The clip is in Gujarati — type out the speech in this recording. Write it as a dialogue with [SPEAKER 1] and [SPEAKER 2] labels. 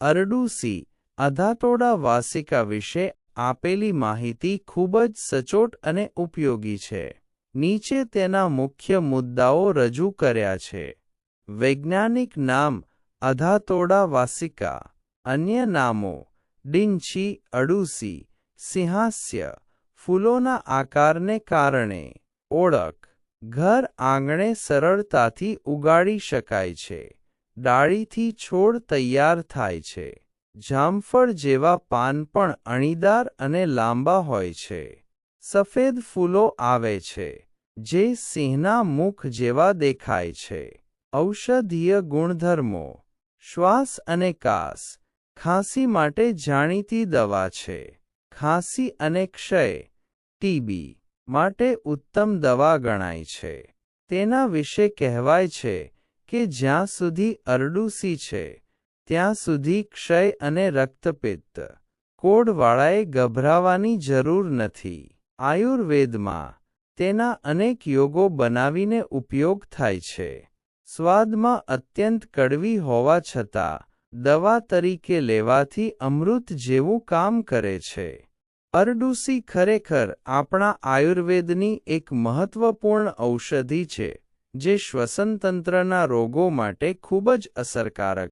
[SPEAKER 1] અરડુસી અધાતોડા વાસિકા વિશે આપેલી માહિતી ખૂબ જ સચોટ અને ઉપયોગી છે. નીચે તેના મુખ્ય મુદ્દાઓ રજૂ કર્યા છે. વૈજ્ઞાનિક નામ અધાતોડા વાસિકા, અન્ય નામો ડિંછી અડુસી, સિંહાસ્ય, ફૂલોના આકારને કારણે ઓળખ, ઘર આંગણે સરળતાથી ઉગાડી શકાય છે. ડાળીથી છોડ તૈયાર થાય છે. જામફળ જેવા પાન પણ અણીદાર અને લાંબા હોય છે. સફેદ ફૂલો આવે છે, જે સિંહના મુખ જેવા દેખાય છે. ઔષધીય ગુણધર્મો, શ્વાસ અને કાસ, ખાંસી માટે જાણીતી દવા છે. ખાંસી અને ક્ષય ટીબી માટે ઉત્તમ દવા ગણાય છે. તેના વિશે કહેવાય છે કે જ્યાં સુધી અરડુસી છે, ત્યાં સુધી ક્ષય અને રક્તપિત્ત કોડવાળાએ ગભરાવાની જરૂર નથી. આયુર્વેદમાં તેના અનેક યોગો બનાવીને ઉપયોગ થાય છે. સ્વાદમાં અત્યંત કડવી હોવા છતાં, દવા તરીકે લેવાથી અમૃત જેવું કામ કરે છે. અરડુસી ખરેખર આપણા આયુર્વેદની એક મહત્વપૂર્ણ ઔષધિ છે. જે શ્વસનતંત્રના રોગો માટે ખૂબ જ અસરકારક